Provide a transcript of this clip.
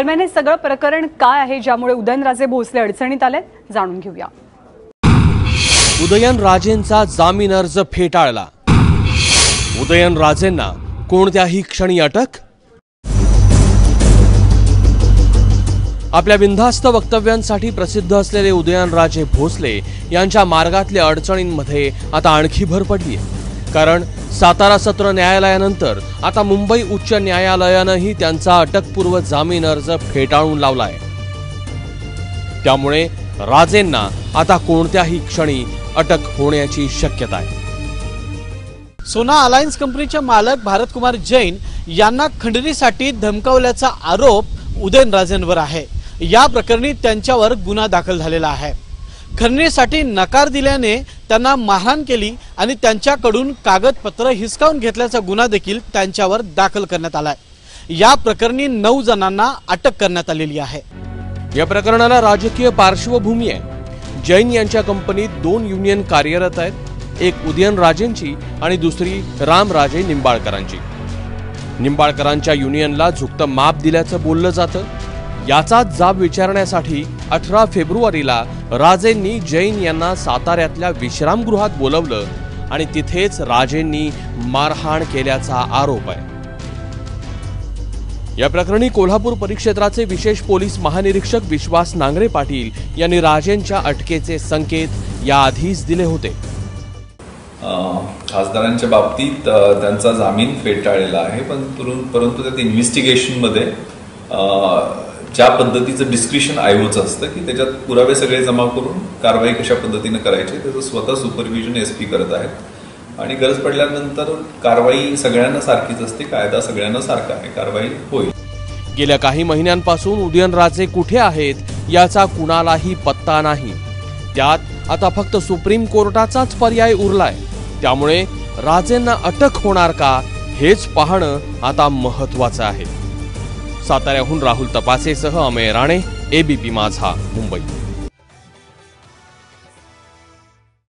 दरम्यान हे सगळं प्रकरण काय आहे ज्यामुळे उदयनराजे भोसले अडचणीत आले जाणून घेऊया. उदयनराजेंचा जामीन अर्ज फेटाळला. उदयनराजेंना कोणत्याही क्षणी अटक? आपल्या बिनधास्त वक्तव्यांसाठी प्रसिद्ध असलेले उदयनराजे भोसले यांच्या मार्गातल्या अडचणींमध्ये आता आणखी भर पडली आहे कारण सातारा सत्र न्यायालयानंतर आता मुंबई उच्च न्यायालयानंही त्यांचा अटकपूर्व जामीन अर्ज फेटाळून लावलाय. त्यामुळे राजेंना आता कोणत्याही क्षणी अटक होण्याची शक्यता आहे. सोना अलायन्स कंपनीचे मालक भारतकुमार जैन यांना खंडणीसाठी धमकावल्याचा आरोप उदयनराजेंवर आहे. या प्रकरणी त्यांच्यावर गुन्हा दाखल झालेला आहे. खंडणीसाठी नकार दिल्याने त्यांना मारहाण केली आणि त्यांच्याकडून कागदपत्र हिसकावून घेतल्याचा गुन्हा देखील त्यांच्यावर दाखल करण्यात आलाय. या प्रकरणी नऊ जणांना अटक करण्यात आलेली आहे. या प्रकरणाला राजकीय पार्श्वभूमी आहे. जैन यांच्या कंपनीत दोन युनियन कार्यरत आहेत. एक उदयनराजेंची आणि दुसरी रामराजे निंबाळकरांची. निंबाळकरांच्या युनियनला झुकतं माप दिल्याचं बोललं जातं. याचाच जाब विचारण्यासाठी अठरा फेब्रुवारीला राजेंनी जैन यांना साताऱ्यातल्या विश्रामगृहात बोलवलं आणि तिथेच राजेंनी मारहाण केल्याचा आरोप आहे. या प्रकरणी कोल्हापूर परिक्षेत्राचे विशेष पोलीस महानिरीक्षक विश्वास नांगरे पाटील यांनी राजेंच्या अटकेचे संकेत याआधीच दिले होते. खासदारांच्या बाबतीत त्यांचा जामीन फेटाळलेला आहे पण परंतु त्यात इन्व्हेस्टिगेशनमध्ये ज्या पद्धतीचं डिस्क्रिप्शन आयोचं असतं की त्याच्यात पुरावे सगळे जमा करून कारवाई कशा पद्धतीनं करायची त्याचं स्वतः सुपरविजन एस पी करत आहेत. आणि गरज पडल्यानंतर कारवाई सगळ्यांना सारखीच असते कायदा सगळ्यांना सारखा आहे कारवाई होईल. गेल्या काही महिन्यांपासून उदयनराजे कुठे आहेत याचा कुणालाही पत्ता नाही. त्यात आता फक्त सुप्रीम कोर्टाचाच पर्याय उरलाय. त्यामुळे राजेंना अटक होणार का हेच पाहणं आता महत्वाचं आहे. साताऱ्याहून राहुल तपासेसह अमेय राणे एबीपी माझा मुंबई.